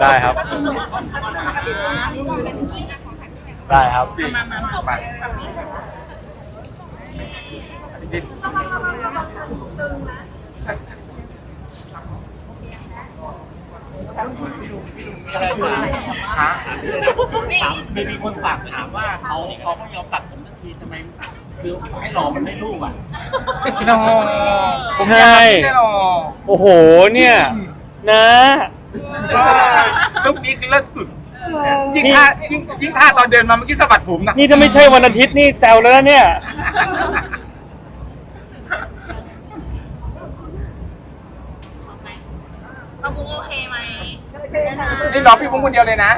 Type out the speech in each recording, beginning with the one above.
ได้ครับ ได้ครับพี่มามามาพี่มีอะไรถามฮะถามมีมีคนฝากถามว่าเขาเขาไม่ยอมตัดผมสักทีทำไมคือให้รอมันได้ลูกอะโนผมใช่อยากให้ได้หรอ โอ้โห เนี่ย นะ ลูกนี้คือเลิศสุด ยิ่งท่ายิ่งยิ่งท่าตอนเดินมาเมื่อกี้สะบัดผมนะนี่ถ้าไม่ใช่วันอาทิตย์นี่แซวแล้วนะเนี่ยปาบุกโอเคไหมนี่รอพี่พุ้งคนเดียวเลยนะ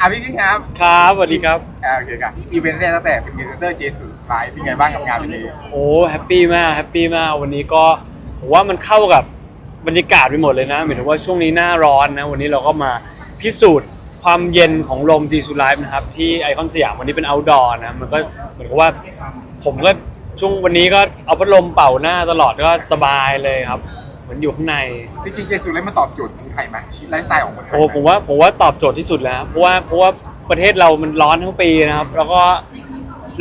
อะพี่ทิ้งครับครับสวัสดีครับ อ่าโอเคครับอีเวนต์แรกตั้งแต่เป็นพรีเซนเตอร์เจสุไลฟ์เป็นไงบ้างกับงานวันนี้ โอ้แฮปปี้มากแฮปปี้มากวันนี้ก็ผมว่ามันเข้ากับ บรรยากาศไปหมดเลยนะหมายถึงว่าช่วงนี้หน้าร้อนนะวันนี้เราก็มาพิสูจน์ความเย็นของลมจีซูไลฟ์นะครับที่ไอคอนสยามวันนี้เป็น outdoor นะมันก็เหมือนกับว่าผมก็ช่วงวันนี้ก็เอาพัดลมเป่าหน้าตลอดก็สบายเลยครับ เหมือนอยู่ข้างในจริงๆเจสุไลฟ์มาตอบโจทย์คนไทยไหมชีวิตไลฟ์สไตล์ของคนไทยโอ้ผมว่าผมว่าตอบโจทย์ที่สุดแล้วเพราะว่าเพราะว่าประเทศเรามันร้อนทั้งปีนะครับ แล้วก็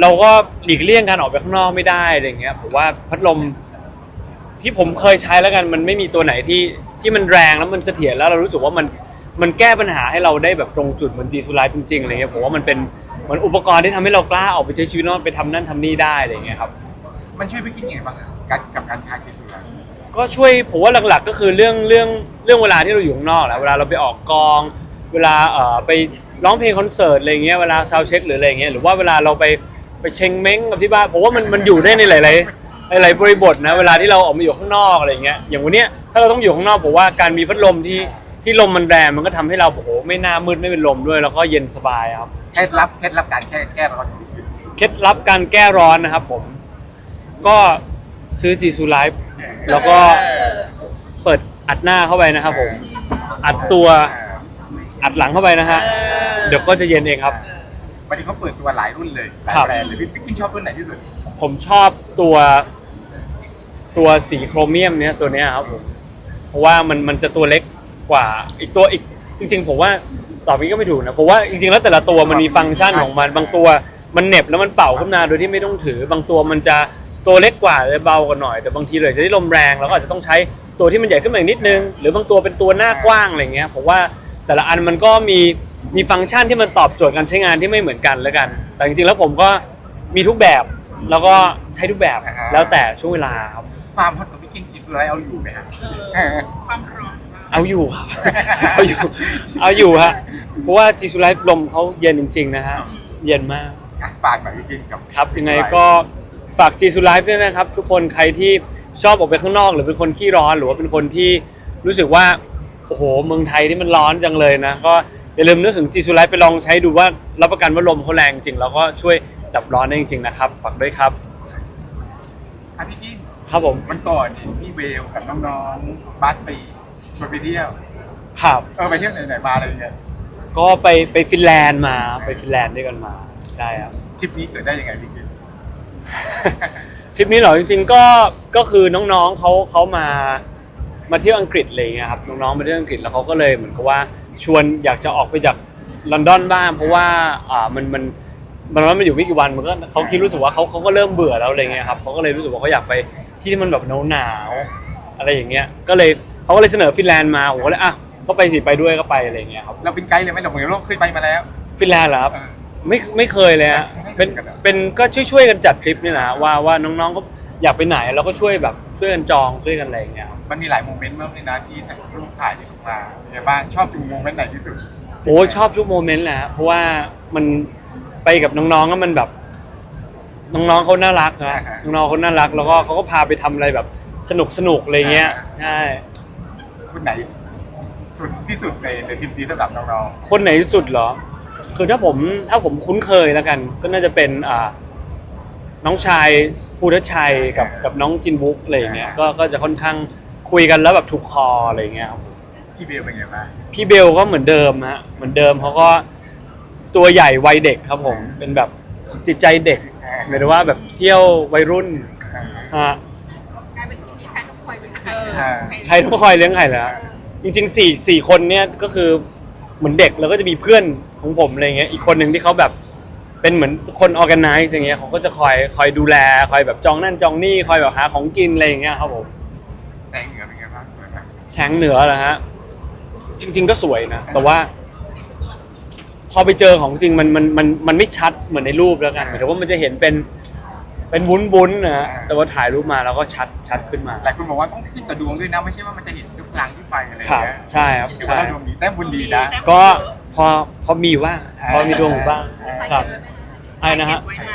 เราก็หลีกเลี่ยงการออกไปข้างนอกไม่ได้อะไรอย่างเงี้ยผมว่าพัดลม ที่ผมเคยใช้แล้วกันมันไม่มีตัวไหนที่ที่มันแรงแล้วมันเสถียรแล้วเรารู้สึกว่ามันมันแก้ปัญหาให้เราได้แบบตรงจุดเหมือนจีซูไลท์จริงๆอะไรเงี้ยผมว่ามันเป็นเหมือนอุปกรณ์ที่ทำให้เรากล้าออกไปใช้ชีวิตนอกไปทำนั่นทำนี่ได้อะไรเงี้ยครับ มันช่วยพี่กินยังไงบ้างอะการกับการใช้เจสุไลฟ์ก็ช่วยผมว่าหลักๆก็คือเรื่องเรื่องเรื่องเวลาที่เราอยู่ข้างนอกแหละเวลาเราไปออกกอง เวลาเอ่อไปร้องเพลงคอนเสิร์ตอะไรเงี้ยเวลาซาวเช็คหรืออะไรเงี้ยหรือว่าเวลาเราไปไปเชงเม้งกับที่บ้านผมว่ามันมันอยู่ได้ในหลายๆ หลายๆบริบทนะเวลาที่เราออกมาอยู่ข้างนอกอะไรเงี้ยอย่างวันเนี้ยถ้าเราต้องอยู่ข้างนอกผมว่าการมีพัดลมที่ที่ลมมันแรงมันก็ทำให้เราโอ้โหไม่หน้ามืดไม่เป็นลมด้วย แล้วก็เย็นสบายครับเคล็ดลับเคล็ดลับการแก้แก้ร้อนของพี่กินเคล็ดลับการแก้ร้อนนะครับ ผม ก็ซื้อจีซูไลฟ์แล้วก็เปิดอัดหน้าเข้าไปนะครับผม อัดตัวอัดหลังเข้าไปนะฮะเดี๋ยวก็จะเย็นเองครับ วันนี้เขาเปิดตัวหลายรุ่นเลยหลายครับ แบรนด์เลยพี่พี่กินชอบรุ่นไหนที่สุด ผมชอบตัว ตัวสีโครเมียมเนี้ยตัวเนี้ยครับผมเพราะว่ามันมันจะตัวเล็กกว่าอีกตัวอีกจริง ๆ ผมว่าตอบนี้ก็ไม่ถูกนะเพราะว่าจริงๆแล้วแต่ละตัวมันมีฟังก์ชันของมันบางตัวมันเหน็บแล้วมันเป่าขึ้นมาโดยที่ไม่ต้องถือ บางตัวมันจะตัวเล็กกว่าเลยเบากว่าหน่อย แต่บางทีเลยจะได้ลมแรงเราก็อาจจะต้องใช้ตัวที่มันใหญ่ขึ้นมาอีกนิดนึง หรือบางตัวเป็นตัวหน้ากว้างอะไรเงี้ยผมว่าแต่ละอันมันก็มีมีฟังก์ชันที่มันตอบโจทย์การใช้งานที่ไม่เหมือนกันแล้วกัน แต่จริงๆแล้วผมก็มีทุกแบบแล้วก็ใช้ทุกแบบแล้วแต่ช่วงเวลาครับ ความฮอตของพี่กินจีสุไลฟ์เอาอยู่ไหมฮะเออความพร้อมเอาอยู่ครับ เอาอยู่ เอาอยู่ฮะ เพราะว่าจีซูไลฟ์ลมเขาเย็นจริง ๆ นะฮะ เย็นมาก อะฝากหน่อยพี่กินกับครับยังไงก็ฝากจีซูไลฟ์ด้วยนะครับ ทุกคนใครที่ชอบออกไปข้างนอก หรือเป็นคนขี้ร้อนหรือว่าเป็นคนที่รู้สึกว่าโอ้โหเมืองไทยที่มันร้อนจังเลยนะ ก็อย่าลืมนึกถึงจีซูไลฟ์ไปลองใช้ดูว่ารับประกันว่าลมเขาแรงจริง แล้วก็ช่วยดับร้อนได้จริงๆนะครับฝากด้วยครับอะพี่กิน ครับผมวันก่อนเห็นพี่เบลกับน้องๆบาสตีชวนไปเที่ยวครับเออไปเที่ยวไหนๆมาอะไรอย่างเงี้ยก็ไปไปฟินแลนด์มาไปฟินแลนด์ด้วยกันมา ใช่ครับทริปนี้เกิดได้ยังไงพี่กินทริปนี้เหรอจริงๆก็ก็คือน้องๆเขาเขามามาเที่ยวอังกฤษอะไรอย่างเงี้ยครับน้องๆมาเที่ยวอังกฤษแล้วเขาก็เลยเหมือนกับว่าชวนอยากจะออกไปจากลอนดอนบ้างเพราะว่าอ่ามันมันมันมันอยู่ไม่กี่วันมันก็เขาคิดรู้สึกว่าเขาเขาก็เริ่มเบื่อแล้วอะไรเงี้ยครับเขาก็เลยรู้สึกว่าเขาอยากไป ที่ที่มันแบบหนาวๆอะไรอย่างเงี้ย ก็เลยเขาก็เลยเสนอฟินแลนด์มาผมก็เลยอะก็ไปสิไปด้วยก็ไปอะไรอย่างเงี้ยครับเราเป็นไกด์เลยไหมเราเหมือนเราเคยไปมาแล้ว ฟินแลนด์เหรอครับเออไม่ไม่เคยเลยฮะไม่เป็นเคยกันเหรอ เป็นก็ช่วยๆกันจัดทริปนี่แหละฮะว่าว่าน้องๆก็อยากไปไหนเราก็ช่วยแบบช่วยกันจองช่วยกันอะไรอย่างเงี้ยครับมันมีหลายโมเมนต์มากเลยนะที่แต่รูปถ่ายออกมาเป็นไงบ้างชอบดูโมเมนต์ไหนที่สุดโอ้ชอบทุกโมเมนต์แหละฮะเพราะว่ามันไปกับน้องๆก็มันแบบ น้องๆเขาน่ารักนะน้องๆเขาน่ารัก แล้วก็เขาก็พาไปทำอะไรแบบสนุกสนุกๆอะไรเงี้ยใช่คุณไหนสุดที่สุดในในทริปนี้สำหรับน้องคนไหนที่สุดเหรอ คือถ้าผมถ้าผมคุ้นเคยแล้วกัน ก็น่าจะเป็นอ่าน้องชายภูทชัยกับกับน้องจินบุ๊กอะไรอย่างเงี้ยก็ก็จะค่อนข้างคุยกันแล้วแบบถูกคออะไรอย่างเงี้ยครับๆพี่เบลเป็นไงบ้าง พี่เบลก็เหมือนเดิมฮะเหมือนเดิมเขาก็ตัวใหญ่วัยเด็กครับผมเป็นแบบ จิตใจเด็กหมายถึงว่าแบบเที่ยววัยรุ่นฮะกลายเป็นที่มีใครต้องคอยเป็นใครอ่าใครต้องคอยเลี้ยงใครเหรอฮะจริงๆสี่สี่คนเนี่ยก็คือเหมือนเด็กแล้วก็จะมีเพื่อนของผมอะไรเงี้ยอีกคนหนึ่งที่เขาแบบเป็นเหมือนคนออแกไนซ์อย่างเงี้ยเขาก็จะคอยคอยดูแลคอยแบบจองนั่นจองนี่คอยแบบหาของกินอะไรอย่างเงี้ยครับผมแสงเหนือเป็นไงบ้างสวยไหมแสงเหนือเหรอฮะจริง ๆ ก็สวยนะแต่ว่าพ อไปเจอของจริงมันมันมันมันไม่ชัดเหมือนในรูปแล้วกันหมายถึงว่ามันจะเห็นเป็นเป็นวุ้นวุ้นๆนะฮะแต่ว่าถ่ายรูปมาแล้วก็ชัดชัดขึ้นมา หลายคนบอกว่าต้องขึ้นกับดวงด้วยนะ ไม่ใช่ว่ามันจะเห็นทุกครั้งที่ไปอะไรอย่างครับเงี้ยใช่ครับถือใช่ว่าดวงดีแต้มบุญดีนะ ก็พอพอมีว่างพอมีดวงอยู่บ้างครับไอ้นะฮะ ไว้ใน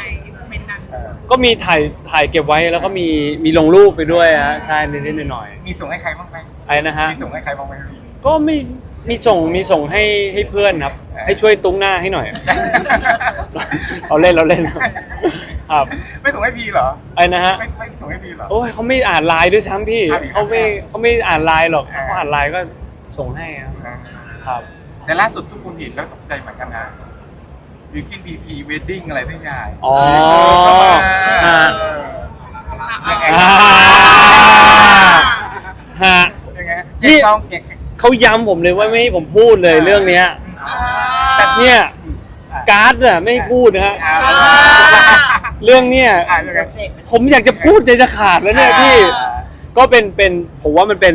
เมนนั้นเออก็มีถ่ายถ่ายเก็บไว้แล้วก็มีมีลงรูปไปด้วยฮะใช่นิดๆหน่อยมีส่งให้ใครบ้างไหมๆไอ้นะฮะ มีส่งให้ใครบ้างไหมก็ไม่ มีส่งมีส่งให้ให้เพื่อนครับ ให้ช่วยตุ้งหน้าให้หน่อยเราเล่นเราเล่นครับไม่ส่งให้พีเหรอไอ้นะฮะไม่ไม่ส่งให้พีเหรอโอ้ยเขาไม่อ่านไลน์ด้วยซ้ำพี่อ่านอีกเขาไม่อ่านเขาไม่อ่านไลน์หรอกอ่าเขาอ่านไลน์ก็ส่งให้ครับเออครับ แต่ล่าสุดทุกคนเห็นแล้วตกใจเหมือนกันนะวิวกินพีพีเวดดิ้งอะไรทั้งอย่างอ๋อเข้ามาอ่ายังไงอ่าฮะ ยังไงเจ๊ต้องเจ๊ เขาย้ำผมเลยว่าไม่ให้ผมพูดเลยเรื่องเนี้ยแต่เนี่ยการ์ดอะไม่ให้พูดนะฮะอ่าเรื่องเนี้ยอ่ายังไง ผมอยากจะพูดใจจะขาดแล้วเนี่ยพี่อ่าก็เป็นเป็นผมว่ามันเป็น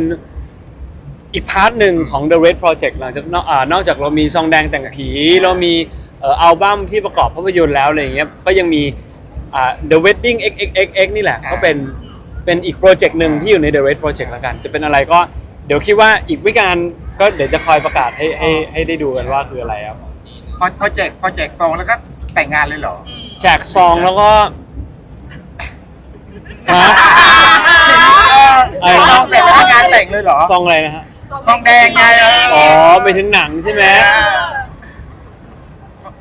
อีกพาร์ทหนึ่งของ The Red Project หลังจากนอกอ่านอกจากเรามีซองแดงแต่งผี เรามีเอ่ออัลบั้มที่ประกอบภาพยนตร์แล้วอะไรอย่างเงี้ยก็ยังมีอ่า The Wedding XXXX นี่แหละอ่าก็เป็นเป็นอีกโปรเจกต์หนึ่งที่อยู่ใน The Red Project แล้วกัน จะเป็นอะไรก็ เดี๋ยวคิดว่าอีกวิการก็เดี๋ยวจะคอยประกาศให้ให้ให้ได้ดูกันว่าคืออะไรครับ พอพอแจกพอแจกซองแล้วก็แต่งงานเลยเหรอแจกซองแล้วก็ฮะอะไรนะแต่งงานแต่งเลยเหรอซองอะไรนะฮะซองแดงไงเอออ๋อไปถึงหนังใช่ไหม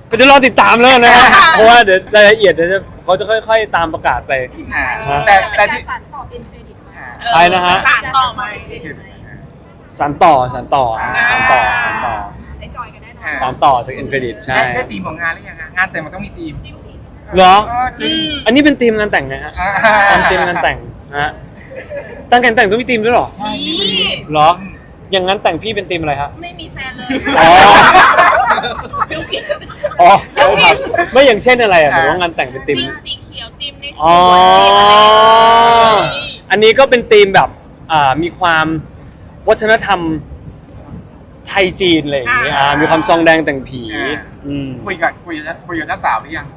ก็จะรอติดตามแล้วนะฮะ เพราะว่าเดี๋ยวรายละเอียดเดี๋ยวจะเขาจะค่อย ๆ ตามประกาศไป อ่าฮะแต่แต่ที่ สารต่อเป็นเครดิตมาอ่าไปนะฮะ สารต่อไหม สานต่อสานต่อสานต่อสานต่อได้จอยกันแน่นอนอ่าสานต่อจากเอ็นเครดิตใช่ได้ได้ทีมของงานหรือยังอะงานแต่งมันต้องมีทีมเหรอ เออจริง อันนี้เป็นธีมงานแต่งนะฮะอ่าตอนธีมงานแต่งฮะตั้งงานแต่งต้องมีธีมด้วยเหรอใช่นี่มีเหรอ อย่างนั้นแต่งพี่เป็นธีมอะไรครับไม่มีแฟนเลยอ๋อบิวกิน อ๋อไม่อย่างเช่นอะไรอะหรือว่างานแต่งเป็นธีมทีมสีเขียวทีมในสอ๋อ วนทีมอะไรอย่างงี้อันนี้ก็เป็นธีมแบบอ่ามีความ วัฒนธรรมไทยจีนอะไรอย่างเงี้ยอ่ามีความซองแดงแต่งผีอืมคุยกับคุยกับคุยกับเจ้าสาวหรือยัง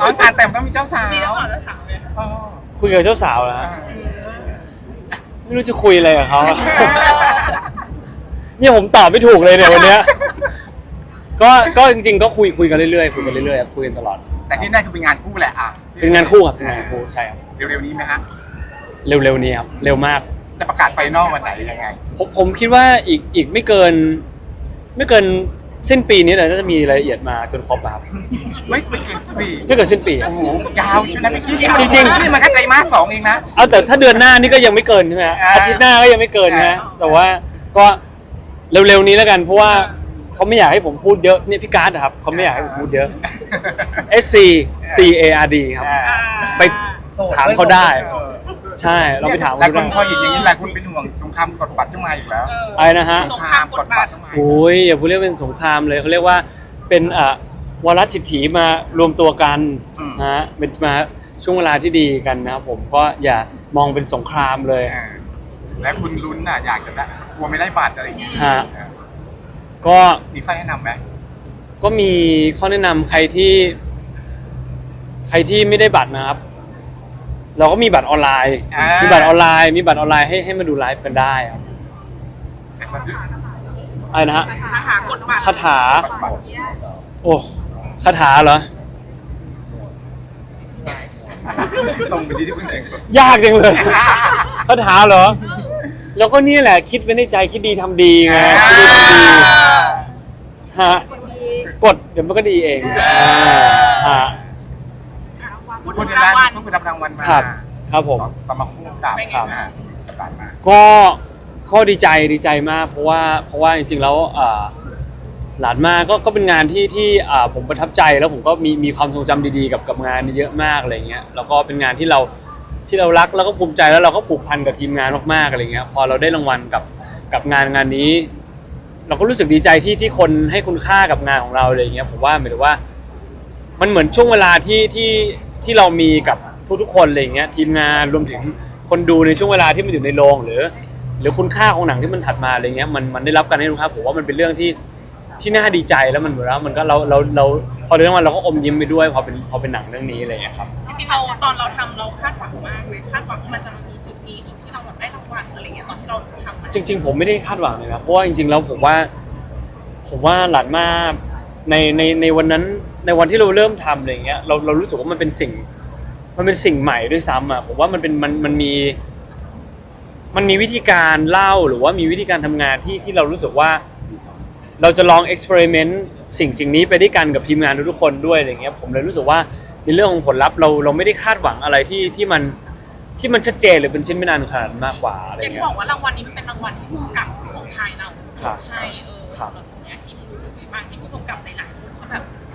อ๋องานแต่งมันต้องมีเจ้าสาวมีต้องขอจะถามเลยอ๋อคุยกับเจ้าสาวแล้วอ่าไม่รู้จะคุยอะไรกับเขาอะ เนี่ยผมตอบไม่ถูกเลยเนี่ยวันเนี้ย ก็ก็จริงๆก็คุยคุยกันเรื่อยๆคุยกันเรื่อยๆครับคุยกันตลอด แต่ที่แน่คือเป็นงานคู่แหละอะเป็นงานคู่ครับเป็นงานคู่ใช่ครับเร็วๆนี้ไหมฮะเร็วๆนี้ครับเร็วมาก จะประกาศไฟนอลวันไหนยังไง ผมผมคิดว่าอีกอีกไม่เกิน ไม่เกินสิ้นปีนี้เลยน่าจะมีรายละเอียดมาจนครบอะครับไม่ไม่เกินปีไม่เกินสิ้นปีอะโอ้โหยาวใช่ไหมพี่คิดจริงๆ นี่มันแค่ไตรมาสสองเองนะ เอาแต่ถ้าเดือนหน้านี่ก็ยังไม่เกินใช่ไหมฮะอ่าอาทิตย์หน้าก็ยังไม่เกินนะอ่า แต่ว่าก็เร็วๆนี้แล้วกันเพราะว่าเขาไม่อยากให้ผมพูดเยอะเนี่ยพี่การ์ดอะครับเขาไม่อยากให้ผมพูดเยอะ S C C A R D ครับ อ่า ไปถามเขาได้ ใช่เราไปถามหลายเขาคนได้พอเห็นอย่างนี้หลายคนเป็นห่วงสงครามกดบัตรจะมาอีกแล้วอะไรนะฮะสงครามกดบัตรต้องมาโอ้ยอย่าพูดเรียกเป็นสงครามเลยเขาเรียกว่าเป็นอะวาระฉิดถีมารวมตัวกันนะฮะเป็นมาช่วงเวลาที่ดีกันนะครับผมก็อย่ามองเป็นสงครามเลยอ่าและคุณลุ้นน่ะอยากจะได้กลัวไม่ได้บัตรอะไรอย่างเงี้ยฮะก็มีข้อแนะนำไหมก็มีข้อแนะนำใครที่ ใครที่ไม่ได้บัตรนะครับ เราก็มีบัตรออนไลน์ อ่ามีบัตรออนไลน์ มีบัตรออนไลน์ให้ให้มาดูไลฟ์กันได้ครับแต่มันอะไรนะฮะคาถากดบัตรคาถาบัตรโอ้คาถาเหรอ ตรงไปที่ที่คุณเองยากจังเลย คาถาเหรอ แล้วก็นี่แหละ คิดไว้ในใจคิดดีทำดีไงคิดดีทำดีฮะคนดี กดเดี๋ยวมันก็ดีเองฮะ พูดคุถึณงรางวัลคุณไปรับรางวัลมาครับ ครับผม สมัครผู้กำกับเป็นไงครับบ้างกำกับมา ก็ก็ดีใจดีใจมากเพราะว่าเพราะว่าจริงๆแล้วอ่าหลานมาก็ก็เป็นงานที่ที่อ่าผมประทับใจแล้วผมก็มีมีความทรงจำดีๆกับกับงานนี้เยอะมากอะไรเงี้ยแล้วก็เป็นงานที่เราที่เรารักแล้วก็ภูมิใจแล้วเราก็ผูกพันกับทีมงานมากๆอะไรเงี้ยพอเราได้รางวัลกับกับงานงานนี้ เราก็รู้สึกดีใจที่ที่คนให้คุณค่ากับงานของเราอะไรอย่างเงี้ยผมว่าหมายถึงว่า มันเหมือนช่วงเวลาที่ที่ ที่เรามีกับทุกๆคนอะไรอย่างเงี้ยทีมงานรวมถึงคนดูในช่วงเวลาที่มันอยู่ในโรงหรือ หรือคุณค่าของหนังที่มันถัดมาอะไรเงี้ยมันมันได้รับการให้คุณค่าผมว่ามันเป็นเรื่องที่ที่น่าดีใจแล้วมันเหมือนว่ามันก็เราเราเราพอเรื่องมันเราก็อมยิ้มไปด้วยพอเป็นพอเป็นหนังเรื่องนี้อะไรอย่างเงี้ยครับ จริงๆเราตอนเราทำเราคาดหวังมากเลยคาดหวังว่ามันจะมีจุดนี้จุดที่เราแบบได้รางวัลอะไรเงี้ยตอนที่เราทำมันจริง ๆ ผมไม่ได้คาดหวังเลยนะเพราะว่าจริง ๆ แล้วผมว่า ผมว่าหลานมาในในในวันนั้น ในวันที่เราเริ่มทำอะไรเงี้ยเราเรารู้สึกว่ามันเป็นสิ่ง มันเป็นสิ่งใหม่ด้วยซ้ำอะผมว่ามันเป็นมันมันมี มันมีวิธีการเล่าหรือว่ามีวิธีการทำงานที่ที่เรารู้สึกว่า เราจะลองเอ็กซ์เพร์เมนต์สิ่งสิ่งนี้ไปด้วยกันกับทีมงานทุกๆคนด้วยอะไรเงี้ยผมเลยรู้สึกว่าในเรื่องของผลลัพธ์เราเราไม่ได้คาดหวังอะไรที่ที่มันที่มันชัดเจนหรือเป็นชิ้นเป็นอันขนาดนั้นมากกว่าอะไรอย่างที่เงี้ยบอกว่ารางวัลนี้มันเป็นรางวัลที่ผู้กำกับของไทยเราครับ ใช่เออครับสำหรับตรงเนี้ยกินรู้สึกดีมากที่ผู้กำกับหลายๆคน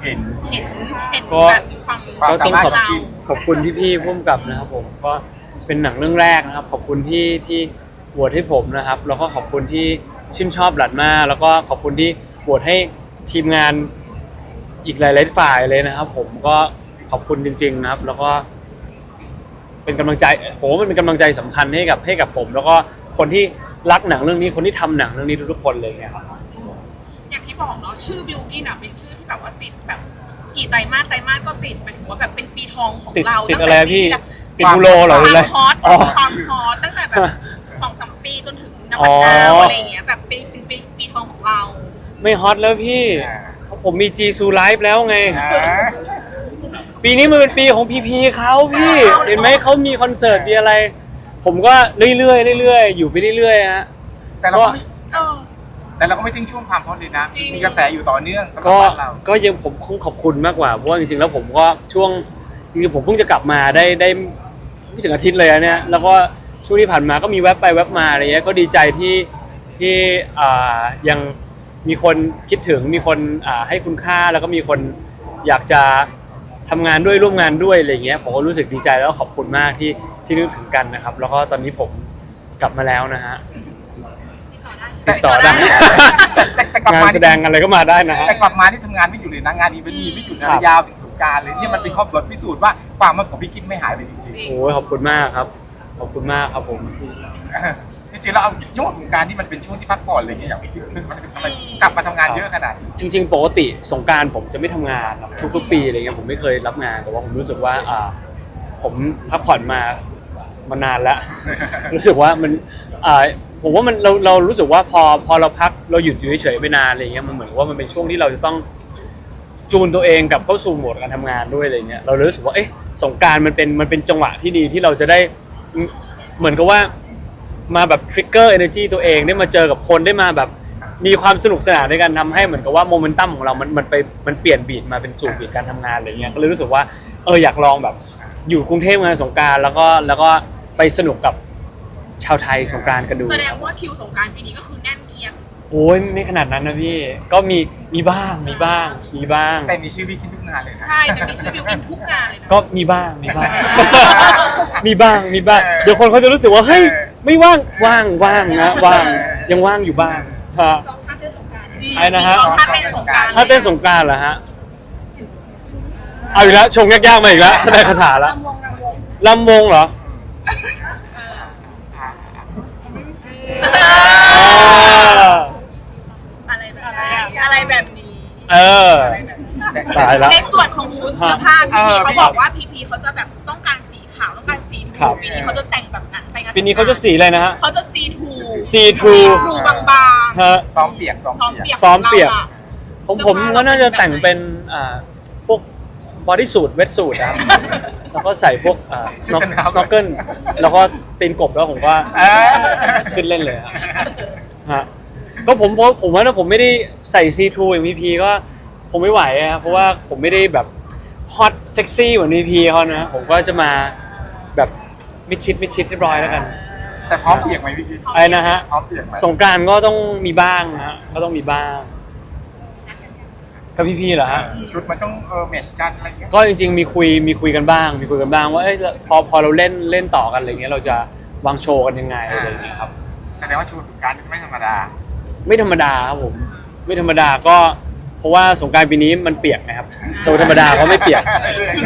เขาแบบเห็น เห็นเห็นก็แบบมีความความก็ต้องขอบสามารถของกินขอบคุณพี่ๆพุ่มกับนะครับผมก็เป็นหนังเรื่องแรกนะครับ ขอบคุณที่ที่โหวตให้ผมนะครับ แล้วก็ขอบคุณที่ชื่นชอบหลัดมาแล้วก็ขอบคุณที่โหวตให้ทีมงานอีกหลายๆฝ่ายเลยนะครับ ผมก็ขอบคุณจริง ๆนะครับ แล้วก็ เป็นกำลังใจผมว่ามันเป็นกำลังใจสำคัญให้กับให้กับผม แล้วก็คนที่รักหนังเรื่องนี้คนที่ทำหนังเรื่องนี้ทุกๆคนเลยเนี่ยครับอย่างที่ บอกเนาะชื่อบิวกินอะเป็นชื่อที่แบบว่าติดแบบ กี่ไตรมาสไตรมาสก็ติดหมายถึงว่าแบบเป็นปีทองของติดเราติดตั้งอะไรแต่อะพี่ ปีที่แล้ว ติดบูโรเหรอหรืออะไร ความฮอตอ๋อความฮอตตั้งแต่แบบสองสามปีจนถึงนวัตดาวอ๋ออ อะไรอย่างเงี้ยแบบเป็นเป็นเป็นปีทองของเรา ไม่ฮอตแล้วพี่ เพราะผมมีจีซูไลฟ์แล้วไง อ่าปีนี้มันเป็นปีของพีพีเขาพี่เห็นไหมเขามีคอนเสิร์ตมีอะไร ผมก็เรื่อยๆเรื่อยๆอยู่ไปเรื่อยๆฮะ แต่เราก็ไม่เออ แต่เราก็ไม่ทิ้งช่วงความฮอตเลยนะ จริง มีกระแสอยู่ต่อเนื่องสำหรับก็บ้านเราก็ยังผมคงขอบคุณมากกว่าเพราะว่าจริงๆแล้วผมก็ช่วงจริงๆผมเพิ่งจะกลับมาได้ได้ไม่ถึงอาทิตย์เลยอะเนี่ยแล้วก็ช่วงที่ผ่านมาก็มีแวบไปแวบมาอะไรเงี้ยก็ดีใจที่ที่อ่ายังมีคนคิดถึงมีคนอ่าให้คุณค่าแล้วก็มีคนอยากจะทำงานด้วยร่วมงานด้วยอะไรเงี้ยผมก็รู้สึกดีใจแล้วก็ขอบคุณมากที่ที่นึกถึงกันนะครับ แล้วก็ตอนนี้ผมกลับมาแล้วนะฮะ ติดต่อได้แต่แต่แต่กลับงานมาแสดงอะไรก็มาได้นะฮะ แต่กลับมาที่ทำงานไม่อยู่เลยนะงานอีเวนต์มีไม่หยุดนะครับยาวถึงสงกรารเลยเนี่ยมันเป็นข้อบทพิสูจน์ว่าความมันของพี่กิ๊กไม่หายไปจริงจริงโอ้ยขอบคุณมากครับ ขอบคุณมากครับผมๆเออจริงๆแล้วเอาช่วงสงกรารที่มันเป็นช่วงที่พักผ่อนอะไรเงี้ยอย่างพี่กิ๊กมันทำไมกลับมาทำงานเยอะขนาดนี้จริงๆ ปกติสงกรารผมจะไม่ทำงานหรอกทุกๆปีอะไรเงี้ยผมไม่เคยรับงาน แต่ว่าผมรู้สึกว่าอ่าผมพักผ่อนมามานานแล้ว รู้สึกว่ามันอ่า ผมว่ามันเราเรารู้สึกว่าพอพอเราพักเราหยุดอยู่เฉยๆไปนานอะไรเงี้ยมันเหมือนว่ามันเป็นช่วงที่เราจะต้องจูนตัวเองกลับเข้าสู่โหมดการทำงานด้วยอะไรเงี้ยเราเลยรู้สึกว่าเอ๊ะสงกรารมันเป็นมันเป็นจังหวะที่ดีที่เราจะได้เหมือนกับว่ามาแบบทริกเกอร์เอเนจีตัวเองได้มาเจอกับคนได้มาแบบมีความสนุกสนานในการทำให้เหมือนกับว่าโมเมนตัมของเรา มันมันไปมันเปลี่ยนบีดมาเป็นสู่บีดการทำงานอะไรเงี้ยก็เลยรู้สึกว่าเอออยากลองแบบอยู่กรุงเทพงานสงกรารแล้วก็แล้วก็ไปสนุกกับ ชาวไทยสงกรารกันดูแสดงว่าคิวสงกรารปีนี้ก็คือแน่นเอียดโอ้ยไม่ขนาดนั้นนะพี่ ก็มีมีบ้างมีบ้าง มีบ้าง แต่มีชื่อพี่กิ๊กทุกงานเลยนะ ใช่แต่มีชื่อบิวกินทุกงานเลยนะก็มีบ้างมีบ้าง มีบ้างมีบ้าง เดี๋ยวคนเขาจะรู้สึกว่าเฮ้ยไม่ว่างว่างว่างนะว่างยังว่างอยู่บ้างฮะ สองท่านเดือนสงกรารอะไรนะฮะ มีท่าเต้นสงกรารถ้าเต้นสงกรารเหรอฮะเอาอีกแล้วชงยากๆมาอีกแล้วได้คาถาแล้วลำวงลำวงลำวงเหรอ อะไรแบบนี้อะไรแบบนี้เอออะไรแบบนี้ตายแล้วในส่วนของชุดเสื้อผ้าพีเอพีอเขาบอกว่าพีพีเขาจะแบบต้องการสีขาวต้องการสีครัทูบปีนี้เขาจะแต่งแบบนั้นไปงานปีนี้เขาจะสีอะไรนะฮะ เขาจะซีทู See through ทูบางฮะซ้อมเปียกซ้อมๆซ้อมเปียก เปียกซ้อมเปียกขงราะผมผมก็น่าจะแต่งเป็นอ่าพวก บอดี้สูทเวทสูทครับแล้วก็ใส่พวกอ่าสโนว์เกิลแล้วก็ตีนกบแล้วผมก็เออขึ้นเล่นเลยฮะฮะก็ผมผมผมว่าถ้าผมไม่ได้ใส่ซีทูอย่างพีพีก็คงไม่ไหวอะครับเพราะว่าผมไม่ได้แบบฮอตเซ็กซี่เหมือนพีพีเขานะ ผมก็จะมาแบบมิดชิดมิดชิดเรียบร้อยแล้วกัน แต่พร้อมเปียกไหมพี่กิ๊กอะไรนะฮะพร้อมเปียกไหมสงกรารก็ต้องมีบ้างนะฮะก็ต้องมีบ้าง กับพี่พี่ๆเหรอฮะ ชุดมันต้องเออแมทชกันอะไรเงี้ยก็จริงๆมีคุยมีคุยกันบ้าง มีคุยกันบ้างว่าเอ้ยพอพอเราเล่นเล่นต่อกันอะไรเงี้ยเราจะวางโชว์กันยังไงอะไรเงี้ยครับ แสดงว่าโชว์สงกรารไม่ธรรมดา ไม่ธรรมดาครับผมไม่ธรรมดาก็เพราะว่าสงกรารปีนี้มันเปียกนะครับโชว์ธรรมดาเขาไม่เปียก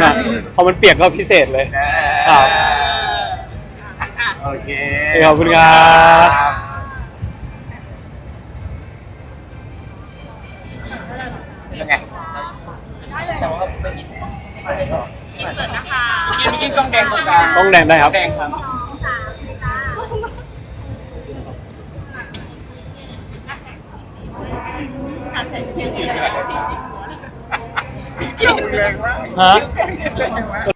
ครับพอมันเปียกก็พิเศษเลย ครับ โอเค ขอบคุณครับ กินไม่กินกล้องแดงตรงกลางต้องแดงได้ครับแดงครับแรงมาก ฮะ